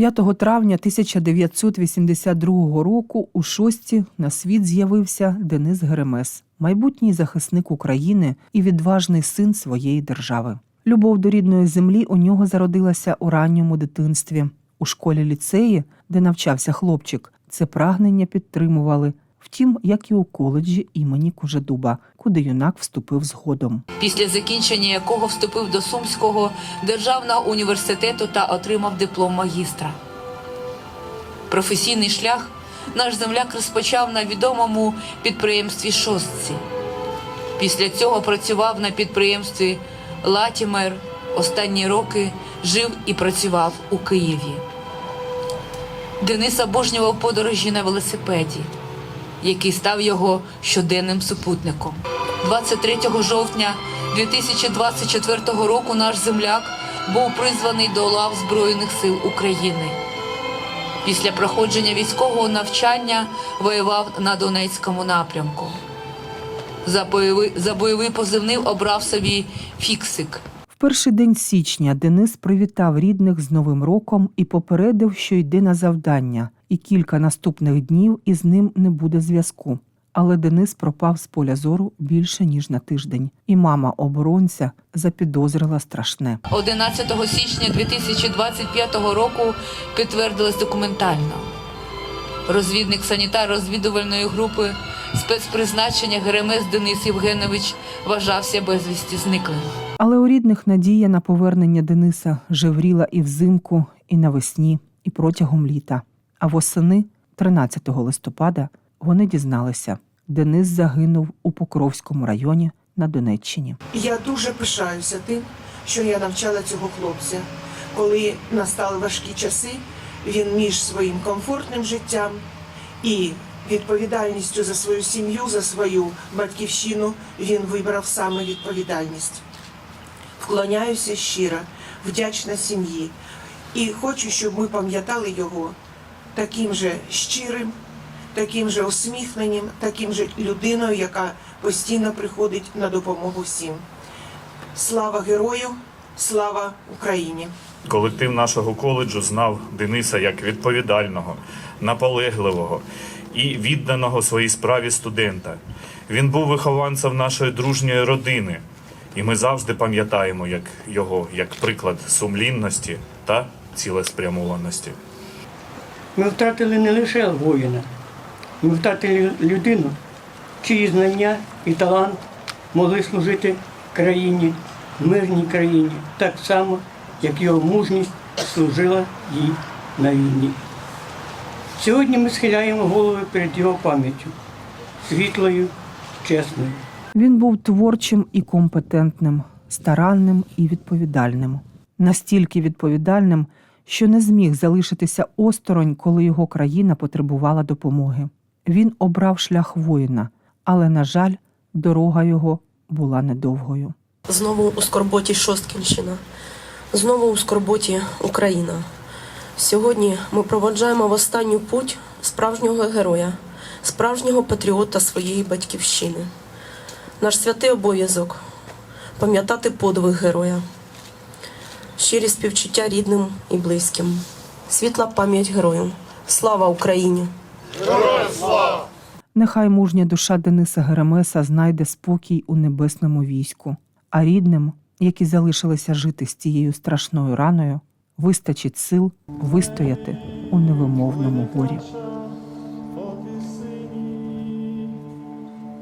5 травня 1982 року у шості на світ з'явився Денис Геремес, майбутній захисник України і відважний син своєї держави. Любов до рідної землі у нього зародилася у ранньому дитинстві. У школі ліцеї, де навчався хлопчик, це прагнення підтримували. Втім, як і у коледжі імені Кужедуба, куди юнак вступив згодом. після закінчення якого вступив до Сумського державного університету та отримав диплом магістра. Професійний шлях наш земляк розпочав на відомому підприємстві Шостці. Після цього працював на підприємстві Латімер. Останні роки жив і працював у Києві. Денис обожнював подорожі на велосипеді який став його щоденним супутником. 23 жовтня 2024 року наш земляк був призваний до лав Збройних сил України. Після проходження військового навчання воював на Донецькому напрямку. За бойовий, за бойовий позивнив обрав собі фіксик. В перший день січня Денис привітав рідних з Новим роком і попередив, що йде на завдання, і кілька наступних днів із ним не буде зв'язку. Але Денис пропав з поля зору більше ніж на тиждень, і мама оборонця запідозрила страшне. 11 січня 2025 року підтвердилось документально. Розвідник санітар розвідувальної групи спецпризначення Геремес Денис Євгенович вважався безвісті зниклим. Але у рідних надія на повернення Дениса жевріла і взимку, і навесні, і протягом літа. А восени, 13 листопада, вони дізналися, Денис загинув у Покровському районі на Донеччині. Я дуже пишаюся тим, що я навчала цього хлопця. Коли настали важкі часи, він між своїм комфортним життям і відповідальністю за свою сім'ю, за свою батьківщину, він вибрав саме відповідальність. Вклоняюся щиро, вдячна сім'ї. І хочу, щоб ми пам'ятали його таким же щирим, таким же усміхненим, таким же людиною, яка постійно приходить на допомогу всім. Слава герою, слава Україні! Колектив нашого коледжу знав Дениса як відповідального, наполегливого і відданого своїй справі студента. Він був вихованцем нашої дружньої родини, і ми завжди пам'ятаємо як його як приклад сумлінності та цілеспрямованості. Ми втратили не лише воїна, ми втратили людину, чиї знання і талант могли служити країні, мирній країні, так само, як його мужність служила їй на війні. Сьогодні ми схиляємо голови перед його пам'яттю, світлою, чесною. Він був творчим і компетентним, старанним і відповідальним. Настільки відповідальним, що не зміг залишитися осторонь, коли його країна потребувала допомоги. Він обрав шлях воїна, але, на жаль, дорога його була недовгою. Знову у скорботі Шосткінщина, знову у скорботі Україна. Сьогодні ми проводжаємо в останню путь справжнього героя, справжнього патріота своєї батьківщини. Наш святий обов'язок пам'ятати подвиг героя, щирі співчуття рідним і близьким. Світла пам'ять герою. Слава Україні! Нехай мужня душа Дениса Геремеса знайде спокій у небесному війську, а рідним, які залишилися жити з цією страшною раною, вистачить сил вистояти у невимовному горі.